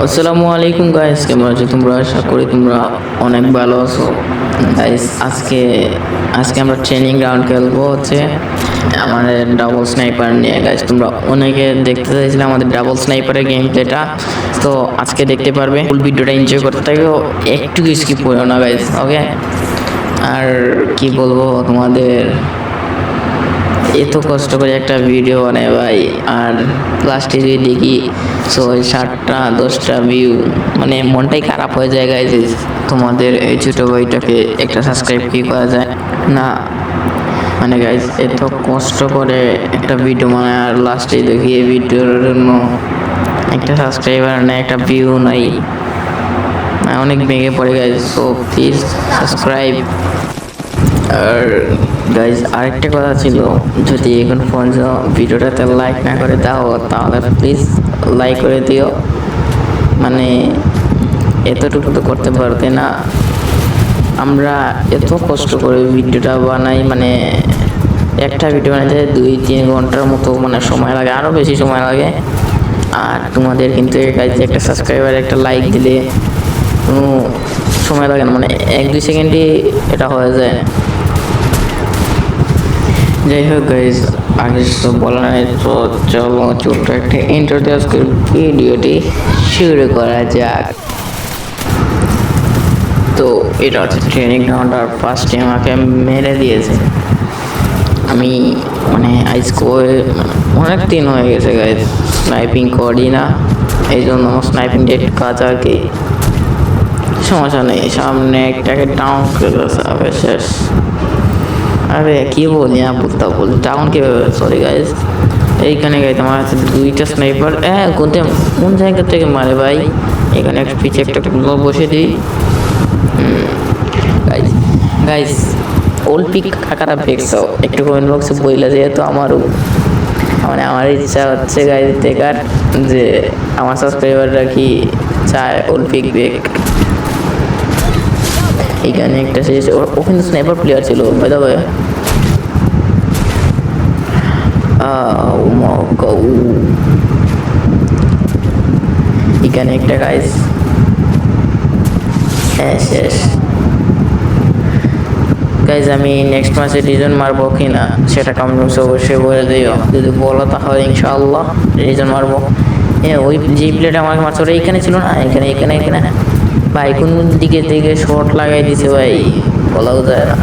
আসসালামু আলাইকুম গাইস কেমন আছো তোমরা? আশা করি তোমরা অনেক ভালো আছো। গাইস আজকে আজকে আমরা ট্রেনিং গ্রাউন্ড খেলব হচ্ছে আমাদের ডাবল স্নাইপার নিয়ে। গাইস তোমরা অনেকে দেখতে চাইছিলে আমাদের ডাবল স্নাইপারের গেম প্লেটা তো আজকে দেখতে পারবে ফুল ভিডিওটা এনজয় করতে থাকো। একটু স্কিপ করো না গাইস ওকে আর কি বলব তোমাদের? এত কষ্ট করে একটা ভিডিও বানাই ভাই। আর লাস্টে যদি দেখি ছয় সাতটা, দশটা ভিউ মানে মনটাই খারাপ হয়ে যায় গাইজ তোমাদের এই ছোটো ভাইটাকে একটা সাবস্ক্রাইব কি করা যায়? না। মানে গাইজ এত কষ্ট করে একটা ভিডিও বানায়, আর লাস্টে দেখি এই ভিডিওর জন্য একটা সাবস্ক্রাইবার নেই, একটা ভিউ নাই। মানে অনেক ভেঙে পড়ে গাইজ সো প্লিজ সাবস্ক্রাইব আর গাইজ আরেকটা কথা ছিল, যদি এখন পর্যন্ত ভিডিওটাতে লাইক না করে দাও, তাহলে প্লিজ লাইক করে দিও। মানে এতটুকু তো করতে পারতে না। আমরা এত কষ্ট করে ভিডিওটা বানাই মানে একটা ভিডিও বানাইতে দুই, তিন ঘণ্টার মতো মানে সময় লাগে আরও বেশি সময় লাগে। আর তোমাদের কিন্তু একটা সাবস্ক্রাইবার একটা লাইক দিলে কোনো সময় লাগে না মানে এক দুই সেকেন্ডে এটা হয়ে যায়। যাই হোক গাইজ আগে তো বলা নাই, তো চলো ছোট্ট একটা ইন্টারভিউ আজকের ভিডিওটি শুরু করা যাক। তো এটা হচ্ছে ট্রেনিং গ্রাউন্ড আর ফার্স্টে আমাকে মেরে দিয়েছে। আমি মানে আজকে অনেক দিন হয়ে গেছে গাইজ স্নাইপিং করি না। এই জন্য আমার স্নাইপিং ডেট কাজ আর কি সমস্যা নেই, সামনে একটাকে ডাউন করে দেবে শেষ। আরে কি বলি বলতে বলি। ডাউন কীভাবে? সরি গাইস এইখানে গাইজ আমার কাছে দুইটা স্নাইপার হ্যাঁ কোনতে কোন জায়গা থেকে মারে ভাই? এখানে একটা পিছে একটা গুলো বসে দিই। গাইস গাইজ ওল্ড পিক কাকারা দেখছ একটু কমেন্ট বক্সে বইলা যেহেতু আমারও। মানে আমার ইচ্ছা হচ্ছে গাইজ দেখার যে আমার সাবস্ক্রাইবাররা কি চায় ওল্ড পিক বেক এখানে একটা শেষ ও কিন্তু স্নাইপার প্লেয়ার ছিল বাই দ্য ওয়ে এখানে একটা গাইস হ্যাঁ শেষ গাইজ আমি নেক্সট মাসে রিজন মারবো কি না সেটা কমেন্ট অবশ্যই বলে দিও। যদি বলো তাহলে ইনশাআল্লাহ রিজন মারবো। হ্যাঁ ওই যে প্লেট আমাকে মারছে, ওটা এখানে ছিল না? এখানে এখানে এখানে। ভাই কোন দিকে থেকে শর্ট লাগাই দিছে ভাই, বলাও যায় না।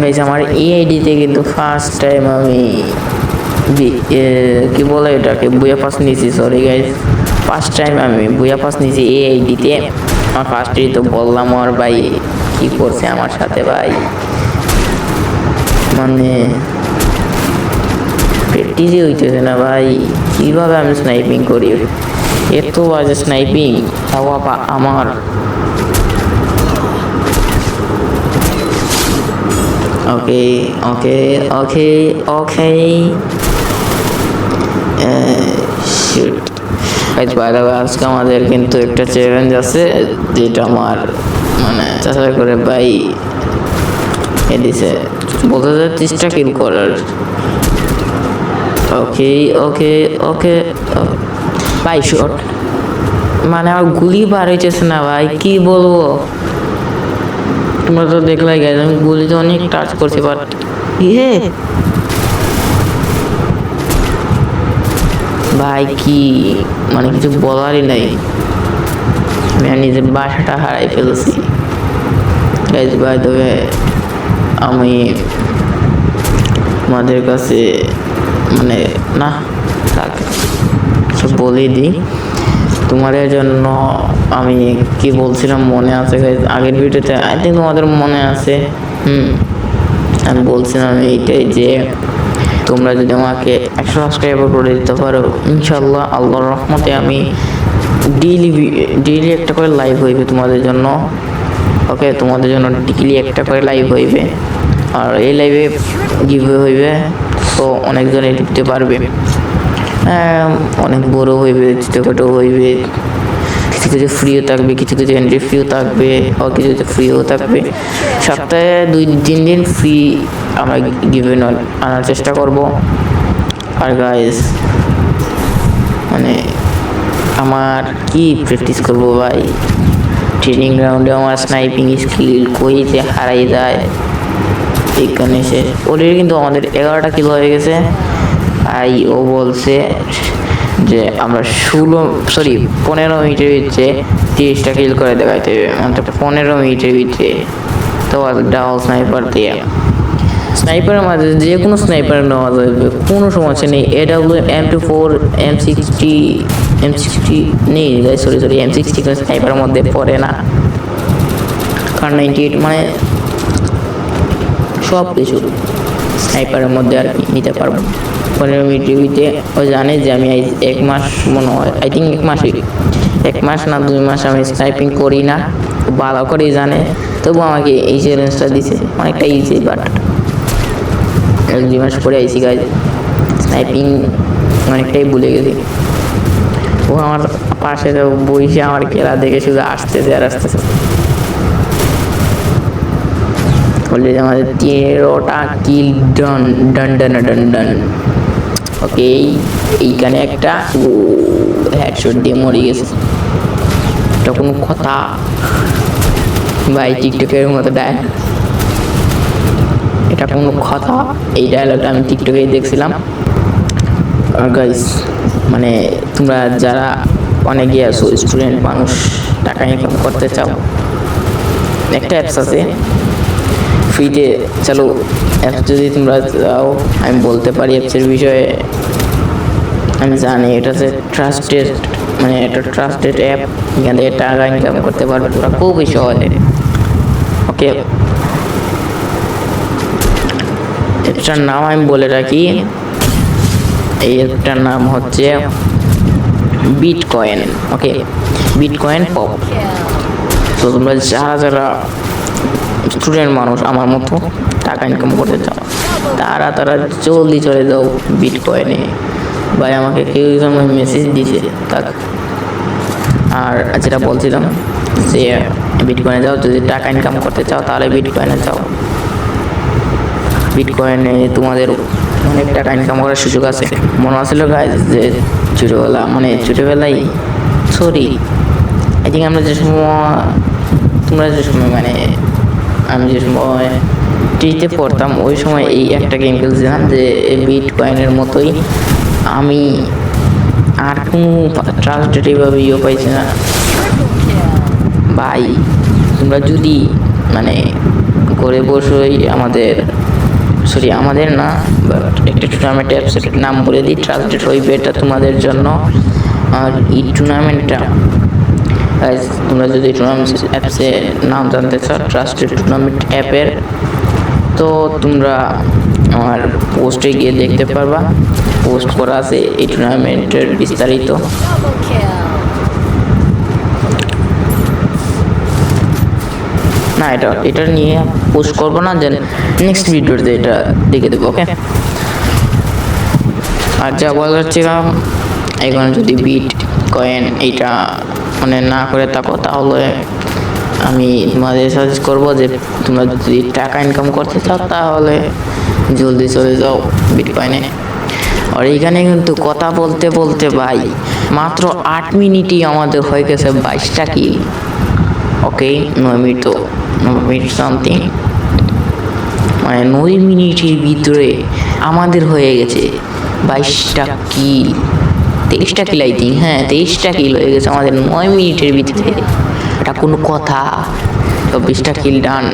গাইজ আমার এই আইডিতে কিন্তু ফার্স্ট টাইম আমি কি বলে এটাকে, বুয়া পাস নিয়েছি সরি গাইজ ফার্স্ট টাইম আমি বুয়া পাস নিয়েছি এই আইডিতে আমার ফার্স্ট তো বললাম আর ভাই, কি করছে আমার সাথে ভাই? মানে প্র্যাকটিসই হইতেছে না ভাই। কীভাবে আমি স্নাইপিং করি? এত বাজে স্নাইপিং তাও আবার আমার। ওকে ওকে ওকে ওকে। আজকে আমাদের কিন্তু একটা চ্যালেঞ্জ আছে, যেটা আমার মানে চেষ্টা করে ভাই এ দিছে। বলতে চেষ্টা কিল করার। ওকে ওকে ওকে ভাই শট মানে আমার গুলি বার হইতেছে না ভাই, কি বলব? তোমরা তো দেখলাই গেছে আমি গুলি তো অনেক টাচ করছি বাট ইয়ে ভাই, কি? মানে কিছু বলারই নাই। আমি নিজের বাসাটা হারাই ফেলেছি। গাইজ বাই তবে আমি আমাদের কাছে মানে না সব বলেই দিই। তোমাদের জন্য আমি কি বলছিলাম মনে আছে আগের ভিডিওতে আই থিঙ্ক তোমাদের মনে আছে। হুম। আমি বলছিলাম এইটাই যে তোমরা যদি আমাকে একশো সাবস্ক্রাইবার করে দিতে পারো ইনশাল্লাহ আল্লাহর রহমতে আমি ডেইলি ডেইলি একটা করে লাইভ হইবে তোমাদের জন্য। ওকে তোমাদের জন্য ডেইলি একটা করে লাইভ হইবে। আর এই লাইভে গিভ হইবে। তো অনেকজনে ঢুকতে পারবে। অনেক বড় হইবে ছোটোখাটো হইবে। কিছু কিছু ফ্রিও থাকবে, কিছু কিছু এন্ট্রি ফ্রিও থাকবে আর কিছু কিছু ফ্রিও থাকবে। সপ্তাহে দুই, তিন দিন ফ্রি আমরা গিভেন আনার চেষ্টা করব। আর গাইস মানে আমার কি প্র্যাকটিস করব ভাই? ট্রেনিং গ্রাউন্ডে আমার স্নাইপিং স্কিল কই যে হারাই যায়? এখানে সে অলরেডি কিন্তু আমাদের এগারোটা কিলো হয়ে গেছে। আই ও বলছে যে আমরা ষোলো সরি পনেরো মিনিটের ভিতরে তিরিশটা কিল করে দেখাইতে হবে। মানে পনেরো মিনিটের ভিতরে তো ডাবল স্নাইপার দিয়ে। স্নাইপারের মাঝে যে কোনো স্নাইপার নেওয়া যাবে, কোনো সমস্যা নেই। A W M two four M sixty M sixty নেই সরি সরি এম সিক্সটি স্নাইপারের মধ্যে পড়ে না। কার নাইনটি এইট মানে সব কিছু স্নাইপারের মধ্যে আর কি নিতে পারব। পনেরো মিনিট টিভিতে ও জানে যে আমি এক মাস মনে হয় আই থিঙ্ক এক মাসই। এক মাস না দুই মাস আমি স্নাইপিং করি না ভালো করেই জানে। তবু আমাকে এই চ্যালেঞ্জটা দিছে, অনেকটা ইজি বাট এক দুই মাস পরে আইসি গাছ স্নাইপিং অনেকটাই ভুলে গেছি। ও আমার পাশে বইসে আমার খেলা দেখে শুধু আসতেছে আর আসতেছে অলরেডি আমাদের তেরোটা কিল ডান ডান ডান ডান ডান। ওকে এইখানে একটা হেডশট দিয়ে মরে গেছে। এটা কোনো কথা। ভাই, টিকটকের মতো ডায় এটা কোনো কথা। এই ডায়লগটা আমি টিকটকেই দেখছিলাম। আর গাইস মানে তোমরা যারা অনেকে আছো স্টুডেন্ট মানুষ, টাকা ইনকাম করতে চাও, একটা অ্যাপস আছে। ফ্রিতে চলো অ্যাপস যদি তোমরা যাও, আমি বলতে পারি অ্যাপসের বিষয়ে, আমি জানি এটা হচ্ছে ট্রাস্টেড মানে এটা ট্রাস্টেড অ্যাপ এখান থেকে টাকা ইনকাম করতে পারবে তোমরা খুবই সহজে। ওকে এটার নাম আমি বলে রাখি। এই অ্যাপটার নাম হচ্ছে bitcoin okay bitcoin pop তো তোমরা যারা যারা স্টুডেন্ট মানুষ আমার মতো টাকা ইনকাম করতে চাও। তারা তারা জলদি চলে যাও বিটকয়েনে ভাই, আমাকে কেউ সময় মেসেজ দিছে তাক আর যেটা বলছিলাম যে বিট বিটকয়েনে যাও, যদি টাকা ইনকাম করতে চাও, তাহলে বিট বিটকয়েনে যাও। বিটকয়েনে তোমাদের অনেক টাকা ইনকাম করার সুযোগ আছে। মনে আছিল গাইজ যে, ছোটোবেলা মানে ছোটোবেলায় সরি আই থিঙ্ক আমরা যে সময়, তোমরা যে সময় মানে আমি যে সময় টিতে পড়তাম, ওই সময় এই একটা গেম খেলছিলাম যে বিট কয়েনের মতোই। আমি আর কোনো ট্রাস্টেড এইভাবে ইয়ে পাইছি না। ভাই, তোমরা যদি মানে করে বসেই আমাদের সরি আমাদের না বাট একটা টুর্নামেন্ট অ্যাপসের নাম বলে দিই ট্রাস্টেড হইবে এটা তোমাদের জন্য। আর এই টুর্নামেন্টটা Guys, তোমরা যদি টুর্নামেন্ট অ্যাপসে নাম জানতে চাও ট্রাস্টেড টুর্নামেন্ট অ্যাপের তো তোমরা আমার পোস্টে গিয়ে দেখতে পারবা পোস্ট করা আছে এই টুর্নামেন্টের বিস্তারিত. না এটা এটা নিয়ে পোস্ট করব না দেন নেক্সট ভিডিওতে এটা দেখে দেবো ওকে আর যা বলা যাচ্ছিলাম এখন যদি বিট কয়েন এইটা মানে না করে থাকো, তাহলে আমি তোমাদের সাজেস্ট করব যে তোমরা যদি টাকা ইনকাম করতে চাও, তাহলে জলদি চলে যাও বিট কয়েনে আর এইখানে কিন্তু কথা বলতে বলতে ভাই, মাত্র আট মিনিটই আমাদের হয়ে গেছে বাইশটা কি ওকে? নয় মিনিট তো মিনিট সামথিং মানে নয় মিনিটের ভিতরে আমাদের হয়ে গেছে বাইশটা কিল তেইশটা কিলাই দিই। হ্যাঁ তেইশটা কিল হয়ে গেছে আমাদের নয় মিনিটের ভিতরে। এটা কোনো কথা। চব্বিশটা কিল ডান।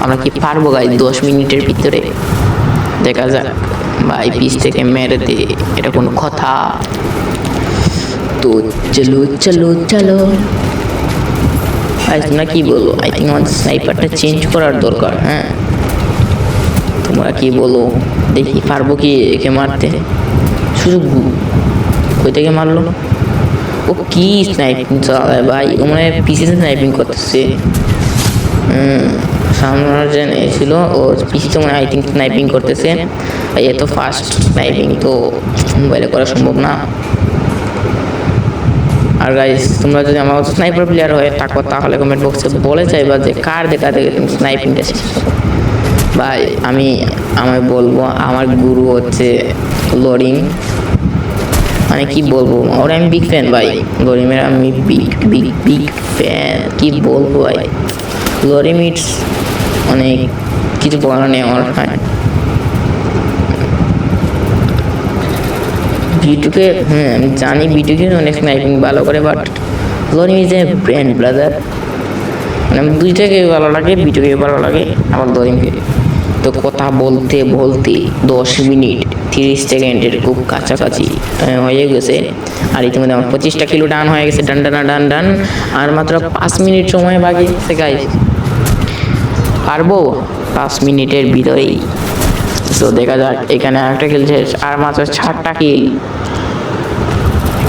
আমরা কি পারব গাই দশ মিনিটের ভিতরে? দেখা যাক। ভাই পিস থেকে মেরে দে। এটা কোনো কথা। তো চলো চলো চলো। আজ তোমরা কি বলো আই থিঙ্ক আমাদের স্নাইপারটা চেঞ্জ করার দরকার হ্যাঁ। তোমরা কি বলো? দেখি পারব কি একে মারতে? শুধু গু- কই থেকে মারলো। ও কি স্নাইপিং চালায় ভাই? ও মানে পিসি স্নাইপিং করতেছে। যে ছিল, ও পিসি তো মানে আই থিঙ্ক স্নাইপিং করতেছে। আর এত ফাস্ট স্নাইপিং তো মোবাইলে করা সম্ভব না। আর গাইস তোমরা যদি আমার স্নাইপার প্লেয়ার হয়ে থাকো, তাহলে কমেন্ট বক্সে বলে চাইবা যে কার দেখা থেকে তুমি স্নাইপিংটা শিখছো। ভাই, আমি আমি বলব, আমার গুরু হচ্ছে লোডিং মানে কি বলব? ওর আমি বিগ ফ্যান ভাই। গরিমের আমি বিগ বিগ বিগ ফ্যান কি বলব ভাই? গরিম ইটস অনেক কিছু বলার নেই আমার হ্যাঁ বিটুকে হ্যাঁ আমি জানি বিটুকে অনেক স্নাইপিং ভালো করে বাট গরিম ইজ এ ব্র্যান্ড ব্রাদার মানে দুইটাকে ভালো লাগে, বিটুকে ভালো লাগে, আমার গরিমকে। তো কথা বলতে বলতে দশ মিনিট, তিরিশ সেকেন্ডের খুব কাছাকাছি। হয়ে গেছে। আর ইতিমধ্যে আমার পঁচিশটা কিলো ডান হয়ে গেছে। ডান ডান ডান ডান। আর মাত্র পাঁচ মিনিট সময় বাকি আছে গাইজ পারব? পাঁচ মিনিটের ভিতরেই। তো দেখা যাক, এখানে আরেকটা খেলছে আর মাত্র ছাড়টা কিল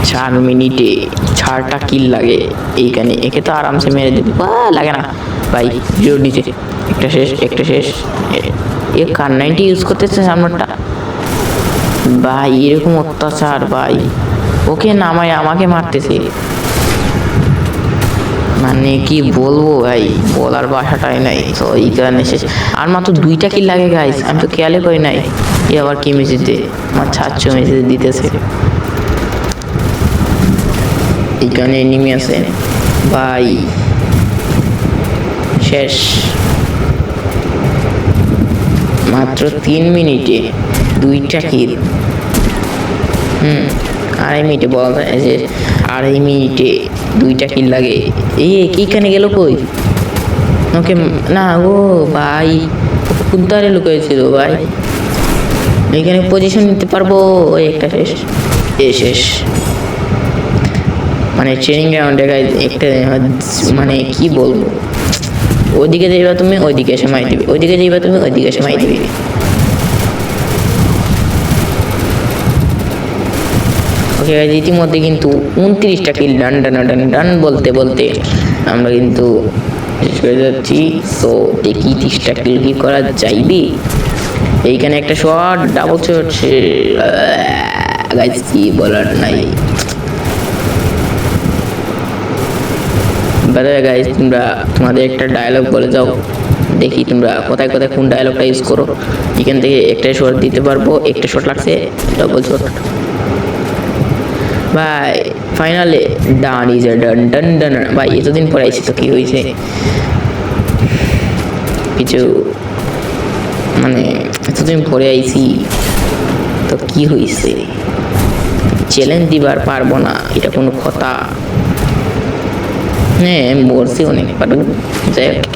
চার মিনিটে ছাড়টা কিল লাগে এইখানে। একে তো আরামসে মেরে দিবে। লাগে না। ভাই, জোর নিচে। একটা শেষ একটা শেষ। এ- কার নাইনটি ইউজ করতেছে সামনেরটা? ভাই, এরকম অত্যাচার, ভাই। ওকে নামায়, আমাকে মারতেছে। মানে কি বলব, ভাই? বলার ভাষাটাই নাই। তো এই কারণে শেষ। আর মাত্র দুইটা কি লাগে গাইস আমি তো খেয়ালে করি নাই। এ আবার কি মেসেজ আমার ছাত্র মেসেজ দিতেছে। এখানে এনিমি আছে। ভাই, শেষ। মাত্র তিন মিনিটে দুইটা কিল আড়াই মিনিটে বলা যায় যে আড়াই মিনিটে দুইটা কিল লাগে। এই এইখানে গেল কই? ওকে, না ও ভাই। তারে লুকিয়েছিল ভাই। এখানে পজিশন নিতে পারব? ওই একটা শেষ। এ, শেষ। মানে ট্রেনিং গ্রাউন্ডে একটা মানে কি বলব? ওইদিকে যাইবা তুমি, ওইদিকে এসে মাই দিবে। ওইদিকে যাইবা তুমি, ওইদিকে এসে মাই দিবে। Guys, ইতিমধ্যে কিন্তু উনত্রিশটা কিল ডান ডান ডান ডান বলতে বলতে আমরা কিন্তু শেষ করে যাচ্ছি। তো দেখি তিরিশটা কিল কি করা যাইবে? এইখানে একটা শট ডাবল শট গাইজ কি বলার নাই। বাদে গাইজ তোমরা তোমাদের একটা ডায়লগ বলে যাও। দেখি তোমরা কোথায় কোথায় কোন ডায়লগটা ইউজ করো। এখান থেকে একটা শট দিতে পারব একটা শট লাগছে ডাবল শট ভাই ফাইনালে ইজ এ ডান ডান ডান ভাই এতদিন পরে আইছি তো কি হয়েছে কিছু মানে এতদিন পরে আইছি তো কি হয়েছে চ্যালেঞ্জ দিবার পারব না এটা কোনো কথা। হ্যাঁ আমি বলছি অনেক বাট যাই হোক।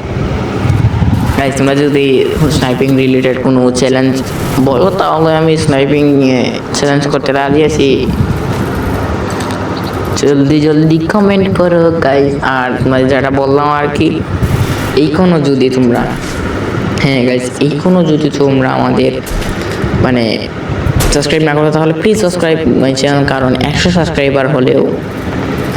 Guys, তোমরা যদি স্নাইপিং রিলেটেড কোনো চ্যালেঞ্জ বলো তাহলে আমি স্নাইপিং চ্যালেঞ্জ করতে রাজি আছি। জলদি জলদি কমেন্ট করো গাইজ আর তোমরা যেটা বললাম আর কি এইখানেও যদি তোমরা হ্যাঁ গাইজ এইখানেও যদি তোমরা আমাদের মানে সাবস্ক্রাইব না করো, তাহলে প্লিজ সাবস্ক্রাইব মাই চ্যানেল কারণ একশো সাবস্ক্রাইবার হলেও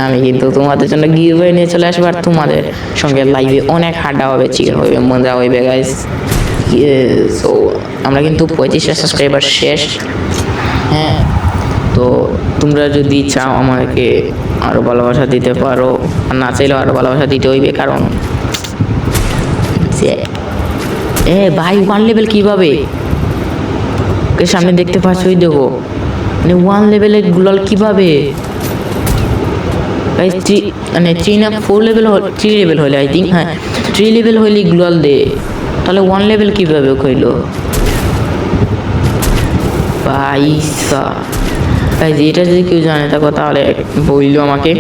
আমি কিন্তু তোমাদের জন্য গিভওয়ে নিয়ে চলে আসব, আর তোমাদের সঙ্গে লাইভে অনেক হাড্ডা হবে চিকেন হবে, মজা হইবে গাইজ সো আমরা কিন্তু পঁয়ত্রিশটা সাবস্ক্রাইবার শেষ। তোমরা যদি চাও আমাকে আরও ভালোবাসা দিতে পারো আর না চাইলেও আরও ভালোবাসা দিতে হইবে, কারণ এ, ভাই ওয়ান লেভেল কীভাবে? সামনে দেখতে মানে ওয়ান গুলাল কীভাবে? মানে থ্রি না ফোর লেভেল থ্রি লেভেল হলে আই থিঙ্ক হ্যাঁ থ্রি লেভেল হইলে গুলাল দে। তাহলে ওয়ান লেভেল কীভাবে কইলো পয়সা ভাই এটা যদি কেউ জানে থাকো তাহলে বলল আমাকে।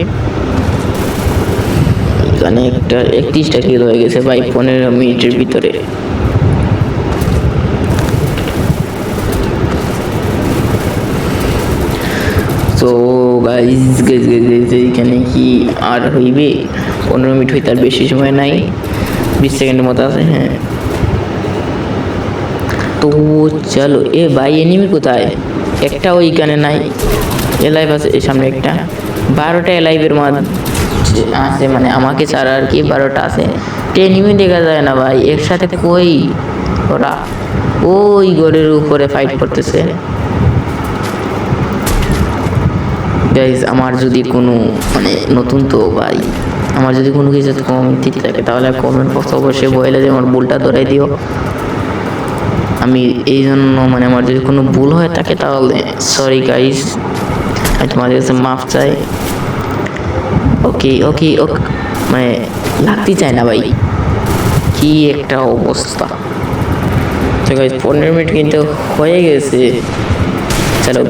এখানে একটা একত্রিশটা কিল হয়ে গেছে ভাই, পনেরো মিনিটের ভিতরে। তো গাইজ গাইজ গাইজ গাইজ এইখানে কি আর হইবে? পনেরো মিনিট হইতে আর বেশি সময় নাই। বিশ সেকেন্ডের মতো আছে হ্যাঁ। তো চলো, এ ভাই এনিমি কোথায়? একটা ওইখানে নাই। এলাইভ আছে এই সামনে একটা। বারোটা এলাইভের মধ্যে আছে মানে আমাকে ছাড়া আর কি বারোটা আছে। এনিমি দেখা যায় না ভাই, একসাথে কই ওরা, ওই গড়ের উপরে ফাইট করতেছে। গাইজ আমার যদি কোনো মানে নতুন তো ভাই, আমার যদি কোনো কিছু কমেন্ট দিতে থাকে, তাহলে কমেন্ট বক্স অবশ্যই বলে যে আমার ভুলটা ধরাই দিও। আমি এই জন্য মানে আমার যদি কোনো ভুল হয়ে থাকে তাহলে সরি গাইজ আমি তোমাদের কাছে মাফ চাই। ওকে ওকে ওকে মানে লাগতে চায় না ভাই। কি একটা অবস্থা। তো গাইজ পনেরো মিনিট কিন্তু হয়ে গেছে। চলো,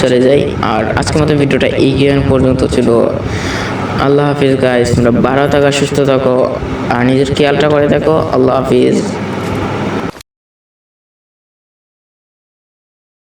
চলে যাই। আর আজকের মতো ভিডিওটা এই পর্যন্ত ছিল। আল্লাহ হাফিজ গাইজ তোমরা ভালো থাকো, সুস্থ থাকো, আর নিজের খেয়ালটা করে থাকো আল্লাহ হাফিজ।